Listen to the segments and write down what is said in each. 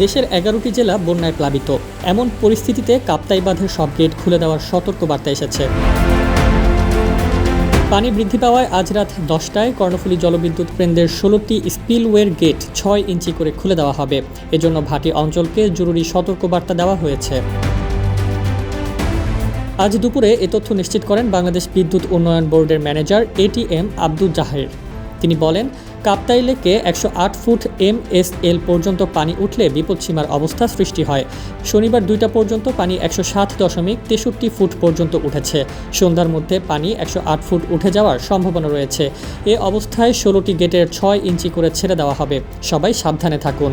দেশের এগারোটি জেলা বন্যায় প্লাবিত। এমন পরিস্থিতিতে কাপ্তাই বাঁধের সব গেট খুলে দেওয়ার সতর্কবার্তা এসেছে। পানি বৃদ্ধি পাওয়ায় আজ রাত দশটায় কর্ণফুলী জলবিদ্যুৎ কেন্দ্রের ষোলোটি স্পিলওয়ের গেট ছয় ইঞ্চি করে খুলে দেওয়া হবে। এজন্য ভাটি অঞ্চলকে জরুরি সতর্কবার্তা দেওয়া হয়েছে। আজ দুপুরে এ তথ্য নিশ্চিত করেন বাংলাদেশ বিদ্যুৎ উন্নয়ন বোর্ডের ম্যানেজার এটিএম আব্দুল জাহির। তিনি বলেন কাপ্তাই লেকে একশো আট ফুট এম এস এল পর্যন্ত পানি উঠলে বিপদসীমার অবস্থা সৃষ্টি হয়। শনিবার দুইটা পর্যন্ত পানি একশো সাত দশমিক তেষট্টি ফুট পর্যন্ত উঠেছে। সন্ধ্যার মধ্যে পানি একশো আট ফুট উঠে যাওয়ার সম্ভাবনা রয়েছে। এ অবস্থায় ষোলোটি গেটের ছয় ইঞ্চি করে ছেড়ে দেওয়া হবে। সবাই সাবধানে থাকুন।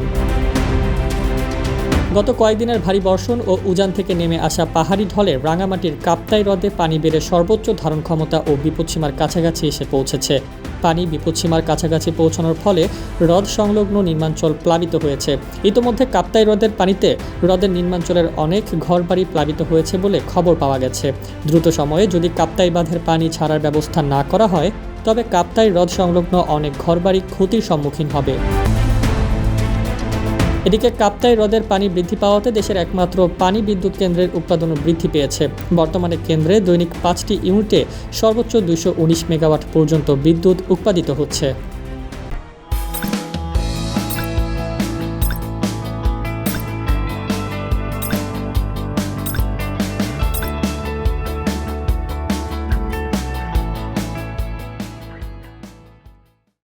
গত কয়েকদিনের ভারী বর্ষণ ও উজান থেকে নেমে আসা পাহাড়ি ঢলে রাঙামাটির কাপ্তাই হ্রদে পানি বেড়ে সর্বোচ্চ ধারণ ক্ষমতা ও বিপদসীমার কাছাকাছি এসে পৌঁছেছে। পানি বিপদসীমার কাছাকাছি পৌঁছানোর ফলে হ্রদ সংলগ্ন নির্মাঞ্চল প্লাবিত হয়েছে। ইতোমধ্যে কাপ্তাই হ্রদের পানিতে হ্রদের নির্মাঞ্চলের অনেক ঘরবাড়ি প্লাবিত হয়েছে বলে খবর পাওয়া গেছে। দ্রুত সময়ে যদি কাপ্তাই বাঁধের পানি ছাড়ার ব্যবস্থা না করা হয়, তবে কাপ্তাই হ্রদ সংলগ্ন অনেক ঘরবাড়ি ক্ষতির সম্মুখীন হবে। এদিকে কাপ্তাই হ্রদের পানি বৃদ্ধি পাওয়াতে দেশের একমাত্র পানি বিদ্যুৎ কেন্দ্রের উৎপাদনও বৃদ্ধি পেয়েছে। বর্তমানে কেন্দ্রে দৈনিক পাঁচটি ইউনিটে সর্বোচ্চ দুশো মেগাওয়াট পর্যন্ত বিদ্যুৎ উৎপাদিত হচ্ছে।